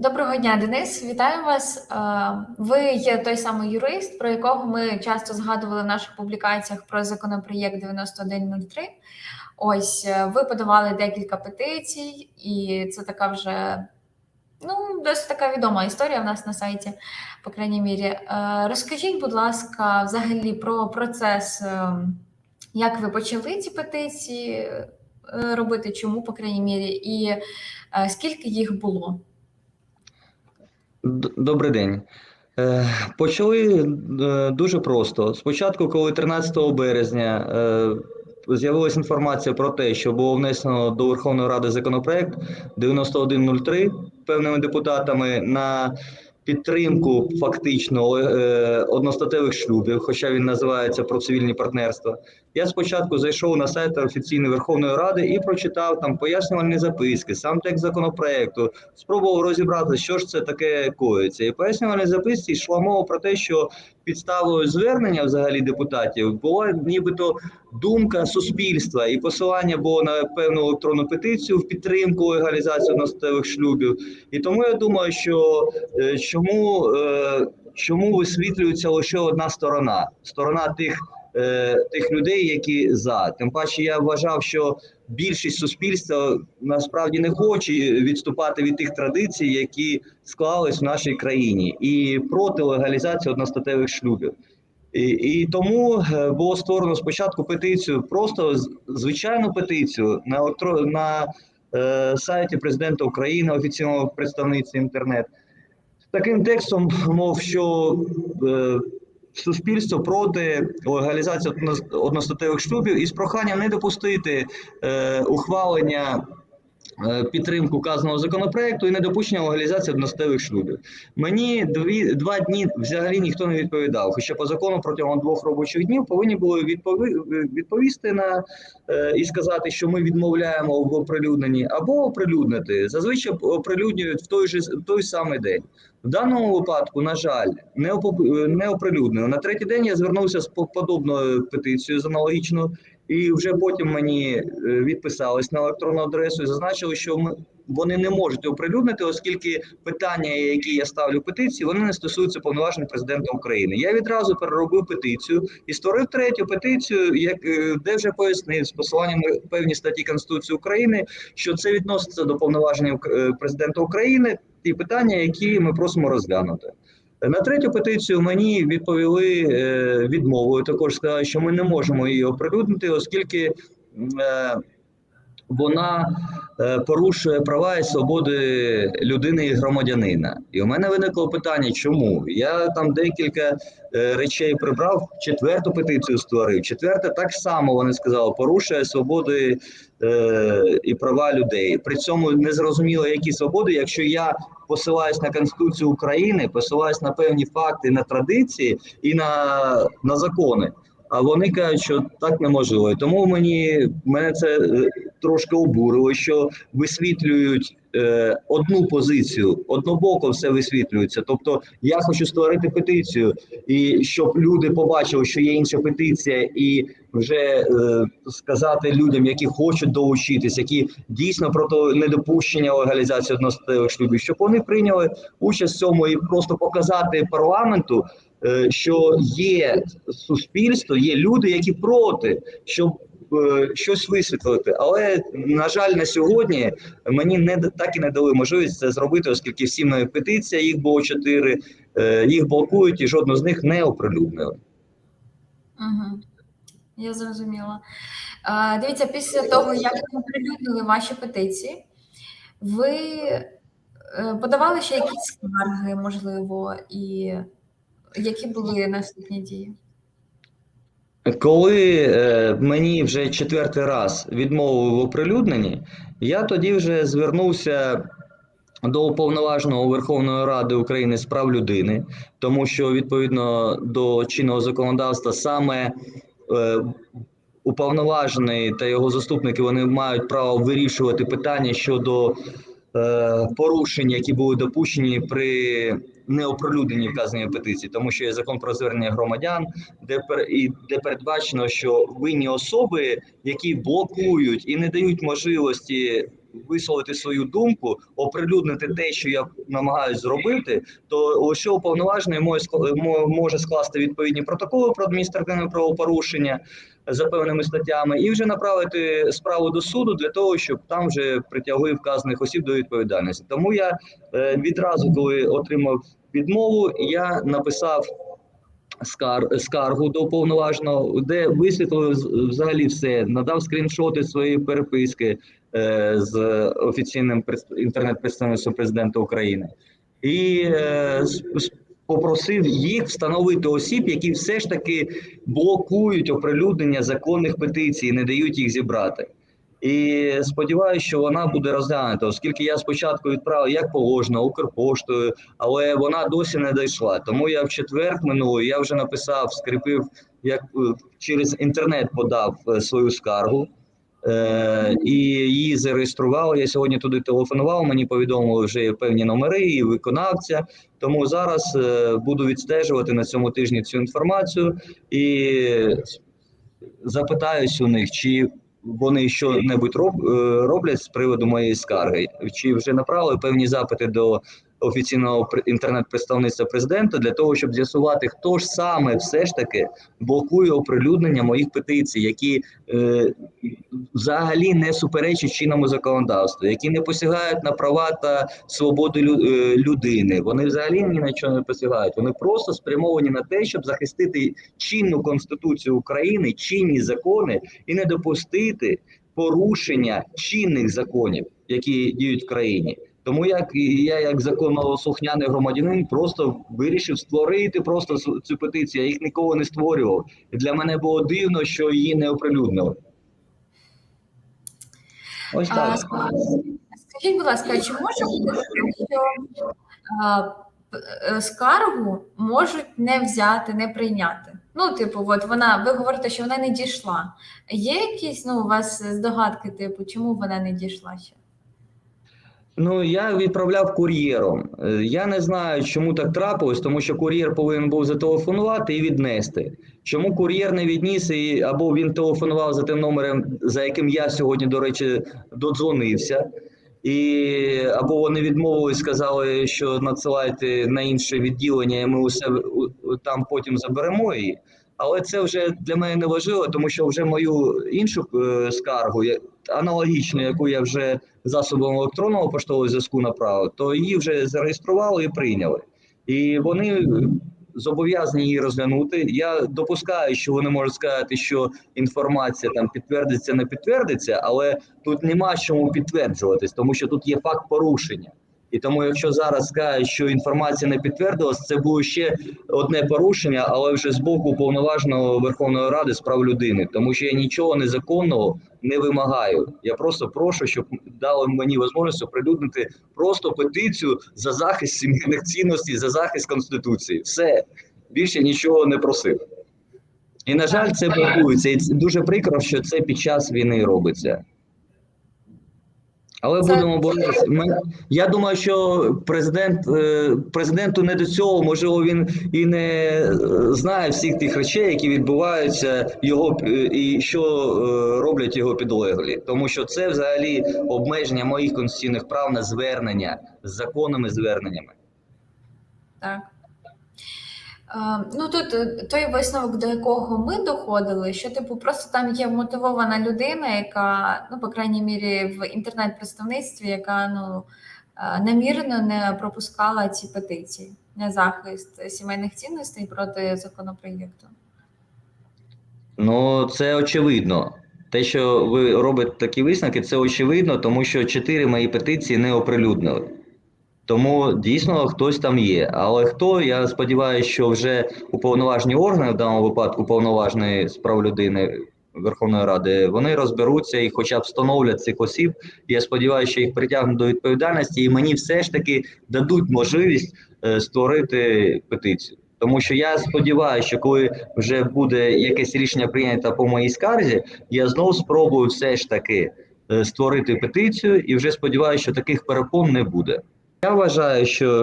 Доброго дня, Денис. Вітаю вас. Е, Ви є той самий юрист, про якого ми часто згадували в наших публікаціях про законопроєкт 9103. Ось е, ви подавали декілька петицій, і це така вже ну, досить така відома історія в нас на сайті, по крайній мірі. Е, Розкажіть, будь ласка, взагалі про процес, е, як ви почали ці петиції робити, чому, по крайній мірі, і е, скільки їх було? Добрий день. Е, Почали е, дуже просто. Спочатку, коли 13 березня е, з'явилася інформація про те, що було внесено до Верховної Ради законопроект 9103 певними депутатами на підтримку фактично е, одностатевих шлюбів, хоча він називається про цивільні партнерства. Я спочатку зайшов на сайт офіційної Верховної Ради і прочитав там пояснювальні записки, сам текст законопроекту, спробував розібрати, що ж це таке коїться. І пояснювальні записці йшла мова про те, що підставою звернення взагалі депутатів була нібито думка суспільства, і посилання було на певну електронну петицію в підтримку легалізації одностатевих шлюбів. І тому я думаю, що е, чому, е, чому висвітлюється лише одна сторона сторона тих. Е, Тих людей, які за тим паче, я вважав, що більшість суспільства насправді не хоче відступати від тих традицій, які склались в нашій країні, і проти легалізації одностатевих шлюбів. І, і тому е, було створено спочатку петицію, просто звичайну петицію на на е, сайті президента України, офіційного представництва інтернет, таким текстом, мов що е, суспільство проти легалізації одно- одностатевих шлюбів із проханням не допустити е, ухвалення підтримку вказаного законопроекту і недопущення легалізації одностатевих шлюбів. Мені дві два дні взагалі ніхто не відповідав. Хоча по закону протягом двох робочих днів повинні були відпові... відповісти на е, і сказати, що ми відмовляємо в оприлюдненні, або оприлюднити. Зазвичай оприлюднюють в той же в той самий день. В даному випадку, на жаль, не опу- не оприлюднено. На третій день я звернувся з по- подобною петицією з аналогічною, і вже потім мені е, відписались на електронну адресу і зазначили, що ми вони не можуть оприлюднити, оскільки питання, які я ставлю в петиції, вони не стосуються повноважень президента України. Я відразу переробив петицію і створив третю петицію, як е, де вже пояснив з посиланням певні статті Конституції України, що це відноситься до повноважень е, президента України, ті питання, які ми просимо розглянути. На третю петицію мені відповіли е, відмовою. Також сказали, що ми не можемо її оприлюднити, оскільки е, вона е, порушує права і свободи людини і громадянина. І у мене виникло питання, чому? Я там декілька е, речей прибрав, четверту петицію створив. Четверта так само вони сказали, порушує свободи е, і права людей. При цьому не зрозуміло, які свободи, якщо я посилаюсь на Конституцію України, посилаюсь на певні факти, на традиції і на, на закони. А вони кажуть, що так неможливо. Тому мені мене це трошки обурило, що висвітлюють е, одну позицію, однобоко все висвітлюється. Тобто я хочу створити петицію, і щоб люди побачили, що є інша петиція, і вже е, сказати людям, які хочуть долучитись, які дійсно проти недопущення легалізації одностатевих шлюбів, щоб вони прийняли участь в цьому і просто показати парламенту. е, Що є суспільство, є люди, які проти, щоб щось висвітлити. Але на жаль, на сьогодні мені не так і не дали можливість це зробити, оскільки всі мої петиції, їх було чотири, е, їх блокують, і жодну з них не оприлюднили. Угу. Я зрозуміла. А, дивіться, після того, як ви оприлюднили ваші петиції, ви е, подавали ще якісь скарги, можливо, і які були наступні дії? Коли е, мені вже четвертий раз відмовили в оприлюдненні, я тоді вже звернувся до уповноваженого Верховної Ради України з прав людини, тому що відповідно до чинного законодавства саме е, уповноважений та його заступники вони мають право вирішувати питання щодо порушень, які були допущені при неоприлюдненні вказаної петиції, тому що є закон про звернення громадян, де і де передбачено, що винні особи, які блокують і не дають можливості висловити свою думку, оприлюднити те, що я намагаюся зробити, то лише уповноважений може скласти відповідні протоколи про адміністративне правопорушення за певними статтями, і вже направити справу до суду для того, щоб там вже притягли вказаних осіб до відповідальності. Тому я е, відразу, коли отримав відмову, я написав скар, скаргу до уповноваженого, де висвітлив взагалі все, надав скріншоти своєї переписки е, з офіційним інтернет-представництвом президента України і е, попросив їх встановити осіб, які все ж таки блокують оприлюднення законних петицій, не дають їх зібрати. І сподіваюся, що вона буде розглянута, оскільки я спочатку відправив як положено Укрпоштою, але вона досі не дійшла. Тому я в четвер минулий я вже написав, скріпив, як е, через інтернет подав е, свою скаргу. Е, і її зареєстрували. Я сьогодні туди телефонував. Мені повідомили вже певні номери і виконавця. Тому зараз е, буду відстежувати на цьому тижні цю інформацію і запитаюсь у них, чи вони що-небудь роб, е, роблять з приводу моєї скарги, чи вже направили певні запити до офіційного пр- інтернет-представництва президента для того, щоб з'ясувати, хто ж саме все ж таки блокує оприлюднення моїх петицій, які е, взагалі не суперечать чинному законодавству, які не посягають на права та свободи е, людини. Вони взагалі ні на що не посягають. Вони просто спрямовані на те, щоб захистити чинну конституцію України, чинні закони і не допустити порушення чинних законів, які діють в країні. Тому як і я, як законослухняний громадянин, просто вирішив створити просто цю петицію. Я їх ніколи не створював. І для мене було дивно, що її не оприлюднили. Ось так. ск- Скажіть, будь ласка, чи може бути що а, е, скаргу можуть не взяти, не прийняти? Ну, типу, от вона, ви говорите, що вона не дійшла. Є якісь ну, у вас здогадки, типу, чому вона не дійшла ще? Ну, я відправляв кур'єром. Е, Я не знаю, чому так трапилось, тому що кур'єр повинен був зателефонувати і віднести. Чому кур'єр не відніс, і, або він телефонував за тим номером, за яким я сьогодні, до речі, додзвонився, і або вони відмовились, сказали, що надсилайте на інше відділення, і ми у себе у- у- там потім заберемо її. Але це вже для мене не важливо, тому що вже мою іншу е, скаргу, аналогічну, яку я вже засобом електронного поштового зв'язку направив, то її вже зареєстрували і прийняли. І вони зобов'язані її розглянути. Я допускаю, що вони можуть сказати, що інформація там підтвердиться, не підтвердиться, але тут нема чому підтверджуватись, тому що тут є факт порушення. І тому, якщо зараз скажуть, що інформація не підтвердилась, це було ще одне порушення, але вже з боку повноваженого Верховної Ради з прав людини, тому що я нічого незаконного не вимагаю. Я просто прошу, щоб дали мені можливість оприлюднити просто петицію за захист сімейних цінностей, за захист конституції. Все більше нічого не просив. І на жаль, це блокується. І це дуже прикро, що це під час війни робиться. Але Це- будемо боротися. Я думаю, що президент е, президенту не до цього, можливо, він і не е, знає всіх тих речей, які відбуваються його і що е, роблять його підлеглі, тому що це взагалі обмеження моїх конституційних прав на звернення з законними зверненнями. Так. Е, Ну тут е, той висновок, до якого ми доходили, що типу просто там є мотивована людина, яка, ну, по крайній мірі, в інтернет-представництві, яка ну е, намірено не пропускала ці петиції на захист сімейних цінностей проти законопроєкту. Ну, це очевидно. Те, що ви робите такі висновки, це очевидно, тому що чотири мої петиції не оприлюднили. Тому дійсно хтось там є. Але хто, я сподіваюся, що вже уповноважені органи, в даному випадку уповноважений з прав людини Верховної Ради, вони розберуться і хоча б встановлять цих осіб. Я сподіваюся, що їх притягнуть до відповідальності, і мені все ж таки дадуть можливість е, створити петицію. Тому що я сподіваюся, що коли вже буде якесь рішення прийнято по моїй скарзі, я знову спробую все ж таки е, створити петицію, і вже сподіваюся, що таких перепон не буде. Я вважаю, що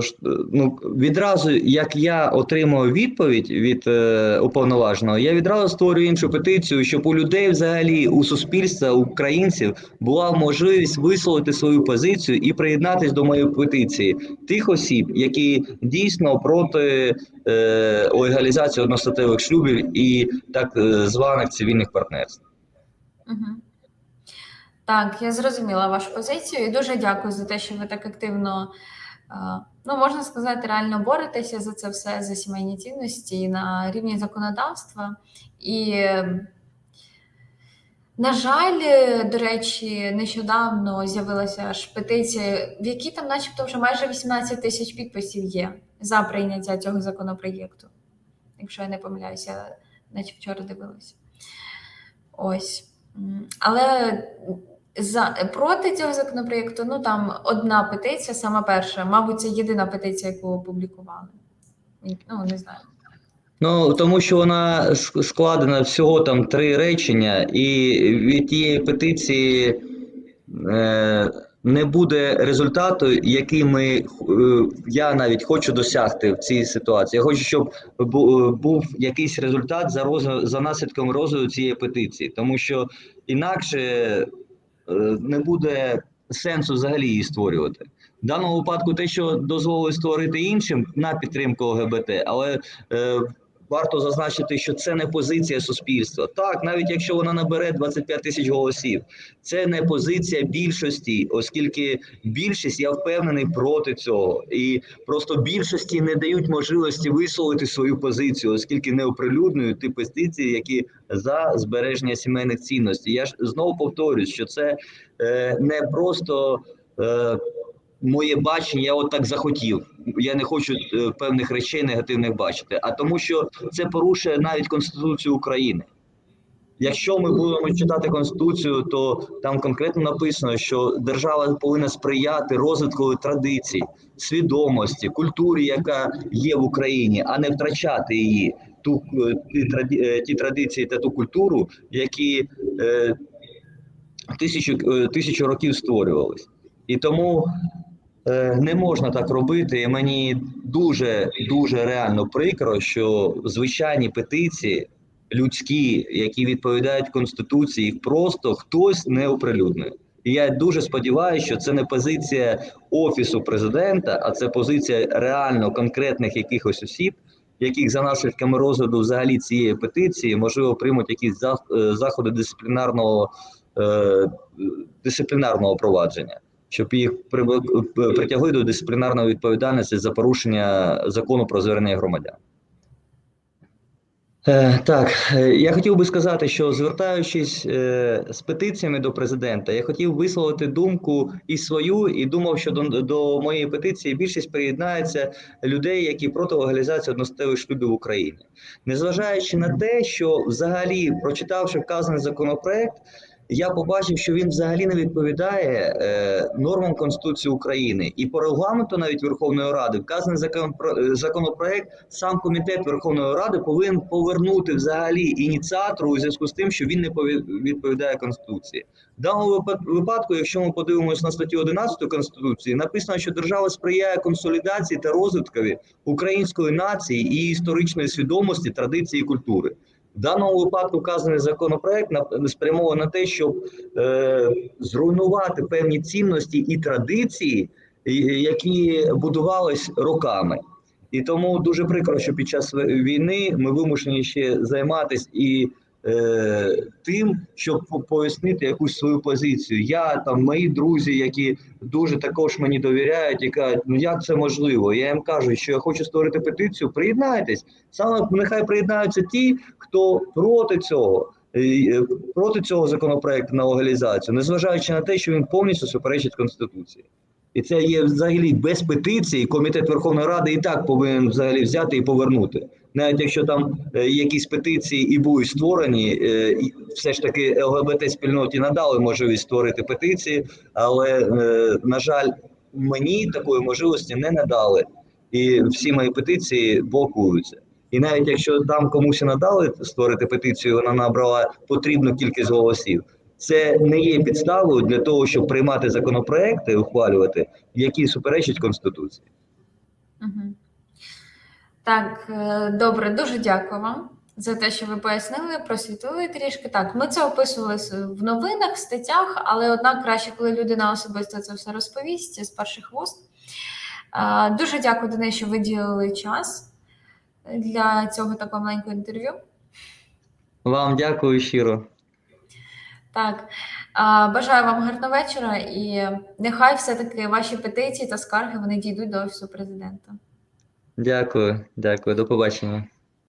ну, відразу, як я отримав відповідь від е, уповноваженого, я відразу створюю іншу петицію, щоб у людей, взагалі, у суспільства, українців була можливість висловити свою позицію і приєднатись до моєї петиції тих осіб, які дійсно проти е, легалізації одностатевих шлюбів і так е, званих цивільних партнерств. Угу. Так, я зрозуміла вашу позицію і дуже дякую за те, що ви так активно, е, ну можна сказати, реально боретеся за це все, за сімейні цінності на рівні законодавства. І, на жаль, до речі, нещодавно з'явилася аж петиція, в якій там, начебто, вже майже 18 тисяч підписів є за прийняття цього законопроєкту. Якщо я не помиляюся, наче вчора дивилася. Ось. Але за проти цього законопроєкту, ну там одна петиція, сама перша, мабуть, це єдина петиція, яку опублікували. Ну, не знаю. Ну, тому що вона складена всього там три речення, і від тієї петиції е, не буде результату, який ми, е, я навіть хочу досягти в цій ситуації. Я хочу, щоб був якийсь результат за, роз, за наслідком розгляду цієї петиції, тому що інакше е, не буде сенсу взагалі її створювати. В даному випадку те, що дозволили створити іншим на підтримку ЛГБТ, але е, варто зазначити, що це не позиція суспільства. Так, навіть якщо вона набере 25 тисяч голосів, це не позиція більшості, оскільки більшість, я впевнений, проти цього. І просто більшості не дають можливості висловити свою позицію, оскільки не оприлюднюють ті петиції, які за збереження сімейних цінностей. Я ж знову повторюю, що це е, не просто. Е, Моє бачення, я от так захотів. Я не хочу е, певних речей негативних бачити, а тому, що це порушує навіть Конституцію України. Якщо ми будемо читати Конституцію, то там конкретно написано, що держава повинна сприяти розвитку традицій, свідомості, культурі, яка є в Україні, а не втрачати її, ту е, ті, е, ті традиції та ту культуру, які е, тисячу, тисячу років створювались. І тому не можна так робити. І мені дуже дуже реально прикро, що звичайні петиції людські, які відповідають конституції, просто хтось не оприлюднює. І я дуже сподіваюся, що це не позиція офісу президента, а це позиція реально конкретних якихось осіб, яких за наслідками розгляду взагалі цієї петиції можливо приймуть якісь е, заходи дисциплінарного е, дисциплінарного провадження, щоб їх при- притягли до дисциплінарної відповідальності за порушення закону про звернення громадян. Е, Так, е, я хотів би сказати, що звертаючись е, з петиціями до президента, я хотів висловити думку і свою, і думав, що до, до моєї петиції більшість приєднається людей, які проти легалізації одностатевих шлюбів в Україні, незважаючи на те, що взагалі, прочитавши вказаний законопроект, я побачив, що він взагалі не відповідає е, нормам Конституції України і по регламенту навіть Верховної Ради вказаний закон законопроект. Сам комітет Верховної Ради повинен повернути взагалі ініціатору у зв'язку з тим, що він не пові- відповідає Конституції. В даному випад- випадку, якщо ми подивимося на статтю 11 Конституції, написано, що держава сприяє консолідації та розвиткові української нації і історичної свідомості, традиції і культури. В даному випадку вказаний законопроект спрямований на те, щоб е, зруйнувати певні цінності і традиції, які будувались роками. І тому дуже прикро, що під час війни ми вимушені ще займатися і е, тим, щоб пояснити якусь свою позицію. Я там мої друзі, які дуже також мені довіряють, і кажуть, ну як це можливо? Я їм кажу, що я хочу створити петицію. Приєднайтесь. Саме нехай приєднаються ті, хто проти цього. е, Проти цього законопроекту на легалізацію, незважаючи на те, що він повністю суперечить Конституції. І це є взагалі без петиції. Комітет Верховної Ради і так повинен взагалі взяти і повернути. Навіть якщо там е, якісь петиції і будуть створені, е, все ж таки ЛГБТ спільноті надали можливість створити петиції, але е, на жаль, мені такої можливості не надали, і всі мої петиції блокуються. І навіть якщо там комусь надали створити петицію, вона набрала потрібну кількість голосів, це не є підставою для того, щоб приймати законопроекти, ухвалювати, які суперечать Конституції. Мгм. Так, е, добре, дуже дякую вам за те, що ви пояснили, просвітили трішки. Так, ми це описували в новинах, статтях, але однак краще, коли людина особисто це все розповість з перших вуст. Дуже дякую, Денис, що виділили час для цього такого маленького інтерв'ю. Вам дякую щиро. Так, бажаю вам гарного вечора і нехай все-таки ваші петиції та скарги вони дійдуть до офісу президента. Дякую, дякую, до побачення.